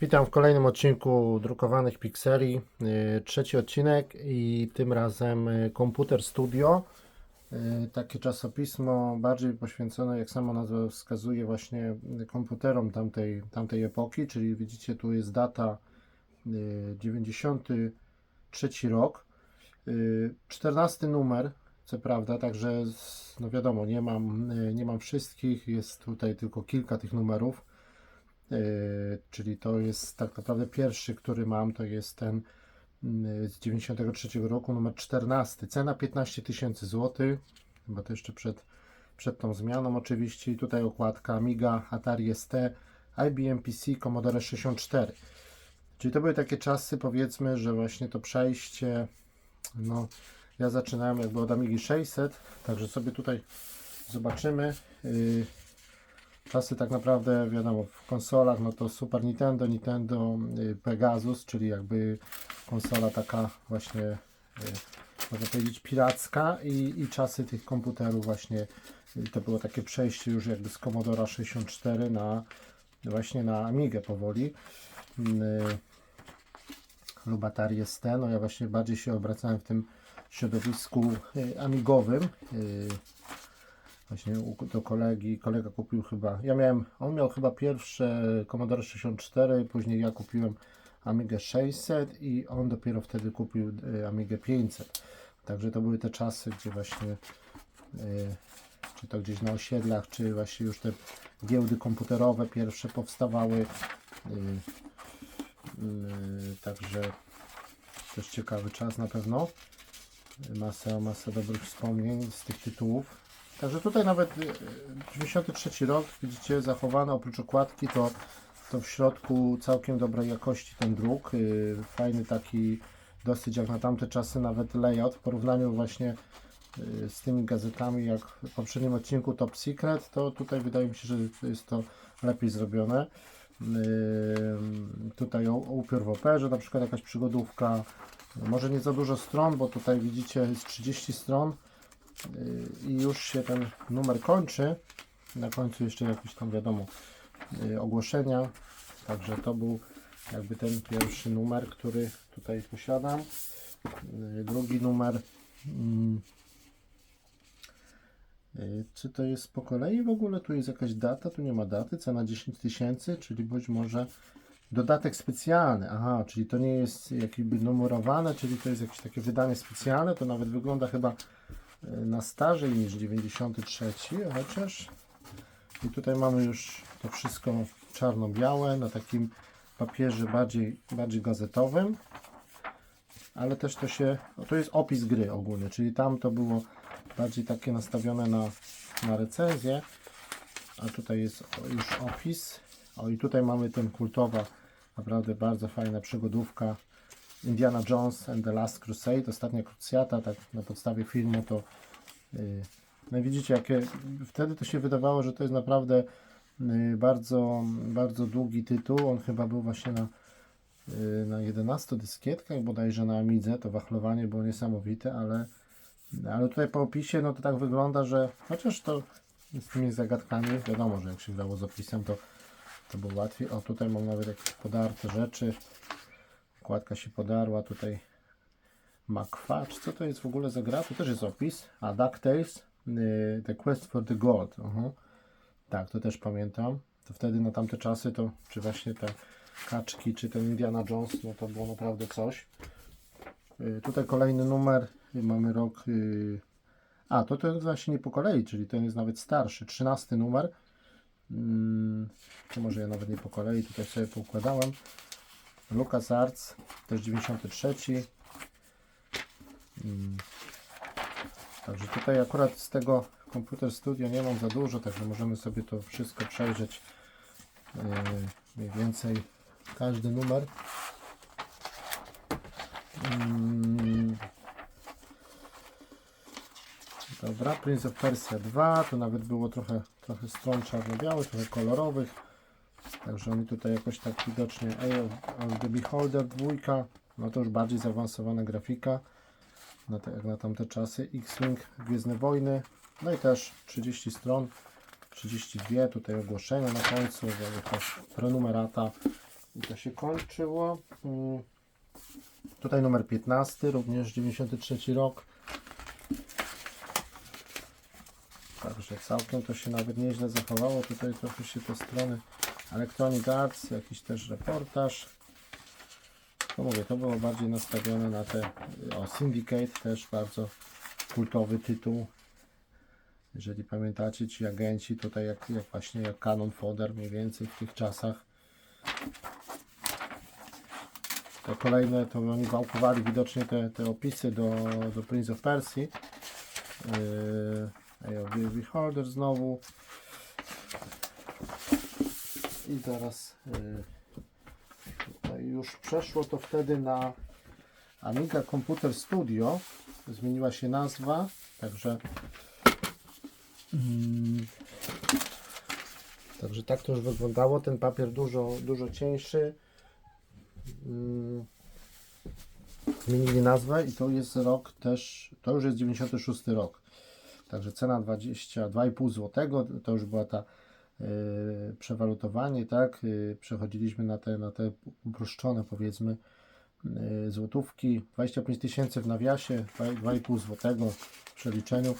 Witam w kolejnym odcinku drukowanych pikseli. Yy, Trzeci odcinek i tym razem yy, Komputer Studio. Yy, Takie czasopismo bardziej poświęcone, jak sama nazwa wskazuje, właśnie komputerom tamtej, tamtej epoki, czyli widzicie tu jest data yy, 93 rok. Yy, 14 numer, co prawda, także no wiadomo, nie mam, nie mam wszystkich, jest tutaj tylko kilka tych numerów. Yy, czyli to jest tak naprawdę pierwszy, który mam, to jest ten yy, z 93 roku, numer 14. Cena 15 tysięcy złotych, chyba to jeszcze przed, przed tą zmianą oczywiście. Tutaj okładka Amiga, Atari ST, IBM PC, Commodore 64. Czyli to były takie czasy, powiedzmy, że właśnie to przejście, no ja zaczynałem jakby od Amigi 600, także sobie tutaj zobaczymy. Yy, czasy tak naprawdę, wiadomo, w konsolach, no to Super Nintendo, Nintendo y, Pegasus, czyli jakby konsola taka właśnie, y, można powiedzieć, piracka i, i czasy tych komputerów właśnie, y, to było takie przejście już jakby z Commodore 64 na właśnie na Amigę powoli. Y, lub Atari ST, no ja właśnie bardziej się obracałem w tym środowisku y, amigowym. y, Właśnie do kolegi, kolega kupił chyba, ja miałem, on miał chyba pierwsze Commodore 64, później ja kupiłem Amigę 600 i on dopiero wtedy kupił y, Amigę 500. Także to były te czasy, gdzie właśnie y, czy to gdzieś na osiedlach, czy właśnie już te giełdy komputerowe pierwsze powstawały. Y, Także też ciekawy czas na pewno. Masę, masę dobrych wspomnień z tych tytułów. Także tutaj nawet y, 93 rok, widzicie, zachowany oprócz okładki, to, to w środku całkiem dobrej jakości ten druk. y, Fajny taki, dosyć jak na tamte czasy, nawet layout w porównaniu właśnie y, z tymi gazetami, jak w poprzednim odcinku Top Secret, to tutaj wydaje mi się, że jest to lepiej zrobione. Tutaj upiór w operze, na przykład jakaś przygodówka. Może nie za dużo stron, bo tutaj widzicie jest 30 stron y, i już się ten numer kończy. Na końcu jeszcze jakieś tam wiadomo y, ogłoszenia. Także to był jakby ten pierwszy numer, który tutaj posiadam. Y, Drugi numer. mm, y, Czy to jest po kolei w ogóle? Tu jest jakaś data, tu nie ma daty, cena 10 tysięcy, czyli być może dodatek specjalny. Aha, czyli to nie jest jakby numerowane, czyli to jest jakieś takie wydanie specjalne, to nawet wygląda chyba na starzej niż 93, chociaż i tutaj mamy już to wszystko czarno-białe na takim papierze bardziej, bardziej gazetowym ale też to się, no to jest opis gry ogólnie, czyli tam to było bardziej takie nastawione na, na recenzję, a tutaj jest już opis. O i tutaj mamy ten kultowa, naprawdę bardzo fajna przygodówka Indiana Jones and the Last Crusade, ostatnia krucjata, tak na podstawie filmu to yy, no widzicie, jakie wtedy to się wydawało, że to jest naprawdę yy, bardzo, bardzo długi tytuł. On chyba był właśnie na y, na 11 dyskietkach, bodajże na Amidze, to wachlowanie było niesamowite, ale, ale tutaj po opisie, no to tak wygląda, że chociaż to z tymi zagadkami, wiadomo, że jak się grało z opisem, to, to było łatwiej. O, tutaj mam nawet jakieś podarte rzeczy, kładka się podarła, tutaj Makwacz, co to jest w ogóle za gra? To też jest opis, a DuckTales, y, The Quest for the Gold, Aha. tak, to też pamiętam, to wtedy na tamte czasy to, czy właśnie te kaczki, czy ten Indiana Jones, no to było naprawdę coś. Y, Tutaj kolejny numer, y, mamy rok, a to jest właśnie nie po kolei, czyli ten jest nawet starszy, 13 numer. Mm, To może ja nawet nie po kolei, tutaj sobie poukładałem. Lucas Arts, też 93. Mm. Także tutaj akurat z tego Computer Studio nie mam za dużo, także możemy sobie to wszystko przejrzeć yy, mniej więcej każdy numer. Mm. Dobra, Prince of Persia 2, to nawet było trochę, trochę stron czarno-białych, trochę kolorowych. Także oni tutaj jakoś tak widocznie Eye of, the Beholder 2, no to już bardziej zaawansowana grafika, na te, jak na tamte czasy. X-Wing, Gwiezdne Wojny, no i też 30 stron, 32, tutaj ogłoszenia na końcu, jakaś prenumerata I to się kończyło. Mm. Tutaj numer 15, również 93 rok. Także całkiem to się nawet nieźle zachowało. Tutaj trochę się te strony Electronic Arts, jakiś też reportaż. To mówię, to było bardziej nastawione na te, o Syndicate też bardzo kultowy tytuł. Jeżeli pamiętacie, ci agenci tutaj jak, jak właśnie jak Canon Fodder mniej więcej w tych czasach. Te kolejne, to oni wałkowali widocznie te, te opisy do, do Prince of Persia. Yy, AOV Beholder znowu. I yy, tutaj już przeszło to wtedy na Amiga Computer Studio. Zmieniła się nazwa, także mm, Także tak to już wyglądało. Ten papier dużo, dużo cieńszy. Mm, Zmienili nazwę i to jest rok też, to już jest 96 rok. Także cena 22,5 zł, to już była ta przewalutowanie, tak? Yy, przechodziliśmy na te, na te uproszczone powiedzmy yy, złotówki. 25 tysięcy w nawiasie, 2,5 zł w przeliczeniu.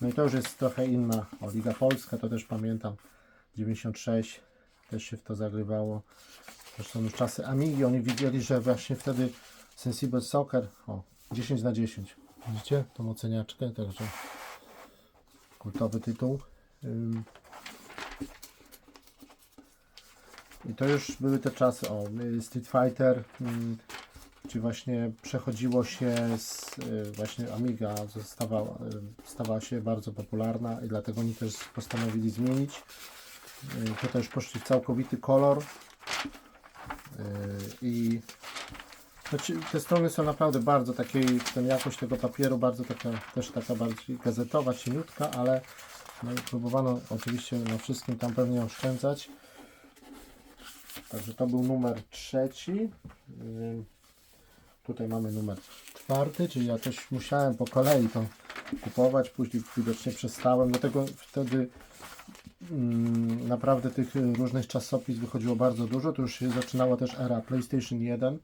No i to już jest trochę inna. O, Liga Polska to też pamiętam. 96 też się w to zagrywało. Zresztą już czasy Amigi, oni widzieli, że właśnie wtedy Sensible Soccer, o, 10 na 10. Widzicie tą oceniaczkę, także kultowy tytuł. I to już były te czasy, o, Street Fighter, ym, czy właśnie przechodziło się z, y, właśnie Amiga zostawała, y, stawała się bardzo popularna i dlatego oni też postanowili zmienić. Y, Tutaj już poszli w całkowity kolor. I znaczy, te strony są naprawdę bardzo takiej, ten jakość tego papieru bardzo taka, też taka bardziej gazetowa, cieniutka, ale no, próbowano oczywiście na wszystkim tam pewnie oszczędzać. Także to był numer trzeci. Tutaj mamy numer czwarty, czyli ja też musiałem po kolei to kupować, później widocznie przestałem, dlatego wtedy naprawdę tych różnych czasopis wychodziło bardzo dużo, to już się zaczynała też era PlayStation 1,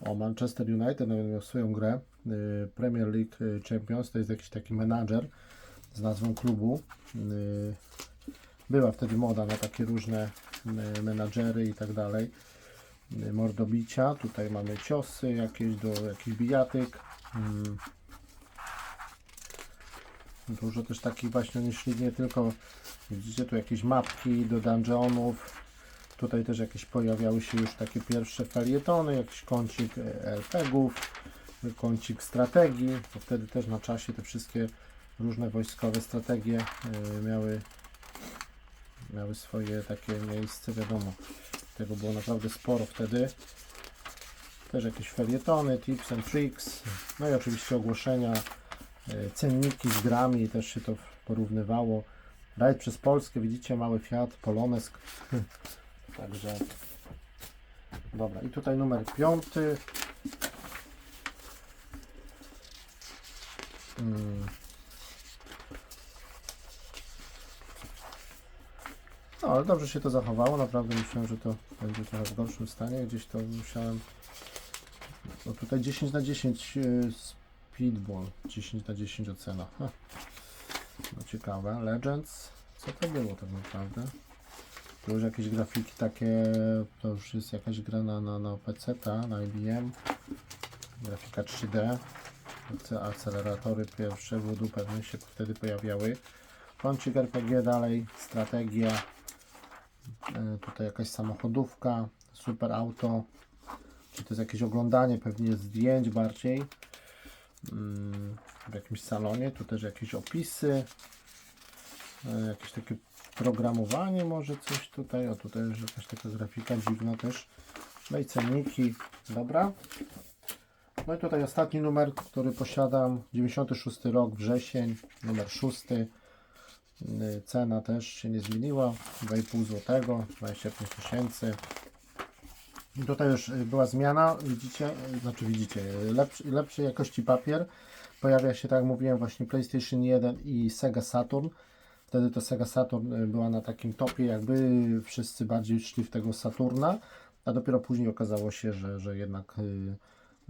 o Manchester United nawet miał swoją grę, y, Premier League y, Champions, to jest jakiś taki menadżer z nazwą klubu. Y, Była wtedy moda na takie różne menadżery i tak dalej. Y, Mordobicia, tutaj mamy ciosy jakieś do jakichś bijatyk. Mm. Dużo też takich właśnie oni nie tylko, widzicie tu jakieś mapki do dungeonów. Tutaj też jakieś pojawiały się już takie pierwsze felietony, jakiś kącik e, RPG-ów, kącik strategii, bo wtedy też na czasie te wszystkie różne wojskowe strategie e, miały, miały swoje takie miejsce, wiadomo, tego było naprawdę sporo wtedy. Też jakieś felietony, tips and tricks, no i oczywiście ogłoszenia, e, cenniki z grami, też się to porównywało. Rajd przez Polskę, widzicie, mały Fiat, Polonesk. Także dobra, i tutaj numer piąty. Mm. Ale dobrze się to zachowało. Naprawdę myślałem, że to będzie trochę w gorszym stanie. Gdzieś to musiałem. No tutaj 10 na 10 y, speedball. 10 na 10 ocena. Ha. No ciekawe. Legends. Co to było tak naprawdę? Tu już jakieś grafiki takie, to już jest jakaś gra na, na, na PC, na IBM. Grafika 3D. Akce- Akceleratory pierwsze voodoo pewnie się wtedy pojawiały. Kącik RPG dalej, strategia. E, tutaj jakaś samochodówka, super auto. Czy to jest jakieś oglądanie pewnie zdjęć bardziej. Mm, w jakimś salonie. Tu też jakieś opisy. E, jakieś takie programowanie może coś tutaj, o tutaj już jakaś taka grafika dziwna też, no i cenniki, dobra. No i tutaj ostatni numer, który posiadam, 96 rok, wrzesień, numer 6, Yy, cena też się nie zmieniła, 2,5 zł, 25 tysięcy. Tutaj już y, była zmiana, widzicie, y, znaczy widzicie, y, lepszy, lepszej jakości papier. Pojawia się, tak jak mówiłem, właśnie PlayStation 1 i Sega Saturn. Wtedy to Sega Saturn y, była na takim topie, jakby wszyscy bardziej szli w tego Saturna. a dopiero później okazało się, że, że jednak y,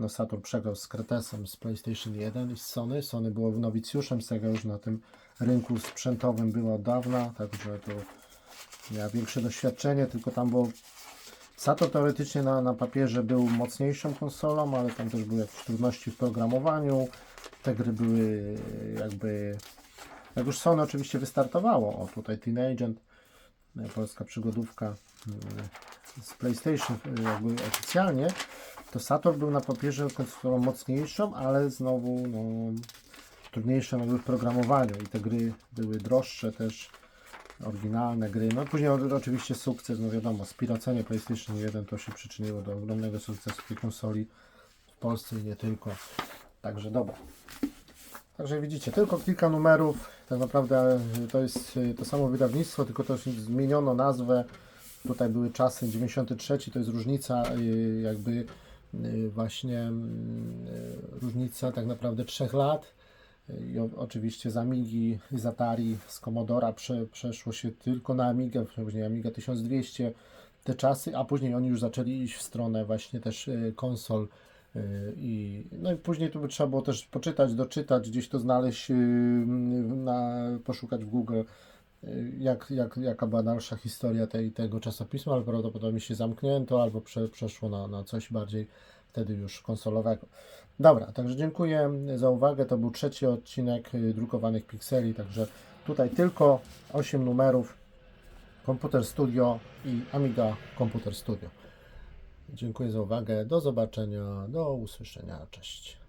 no Saturn przegrał z Kretesem z PlayStation 1 i z Sony. Sony było nowicjuszem, Sega już na tym rynku sprzętowym była od dawna, także to miała większe doświadczenie, tylko tam było Saturn teoretycznie na, na papierze był mocniejszą konsolą, ale tam też były jakieś trudności w programowaniu. Te gry były jakby. Jak już Sony oczywiście wystartowało, o tutaj Teen Agent, e, polska przygodówka e, z PlayStation e, jakby oficjalnie, to Saturn był na papierze konsolą mocniejszą, ale znowu no, trudniejszą jakby w programowaniu i te gry były droższe też oryginalne gry. No później oczywiście sukces, no wiadomo, spiracenie PlayStation 1 to się przyczyniło do ogromnego sukcesu tej konsoli w Polsce i nie tylko. Także dobra. Także widzicie, tylko kilka numerów. Tak naprawdę y, to jest y, to samo wydawnictwo, tylko to zmieniono nazwę. Tutaj były czasy 93, to jest różnica y, jakby właśnie mm, y, różnica tak naprawdę trzech lat. I oczywiście z Amigi, z Atari, z Commodora prze, przeszło się tylko na Amigę, później Amiga 1200, te czasy, a później oni już zaczęli iść w stronę właśnie też y, konsol y, i no i później tu by trzeba było też poczytać, doczytać, gdzieś to znaleźć, y, na, poszukać w Google, y, jak, jak, jaka była dalsza historia tej, tego czasopisma, ale prawdopodobnie się zamknięto albo prze, przeszło na, na coś bardziej wtedy już konsolowego. Dobra, także dziękuję za uwagę. To był trzeci odcinek y, drukowanych pikseli, także tutaj tylko 8 numerów Komputer Studio i Amiga Komputer Studio. Dziękuję za uwagę. Do zobaczenia, do usłyszenia. Cześć.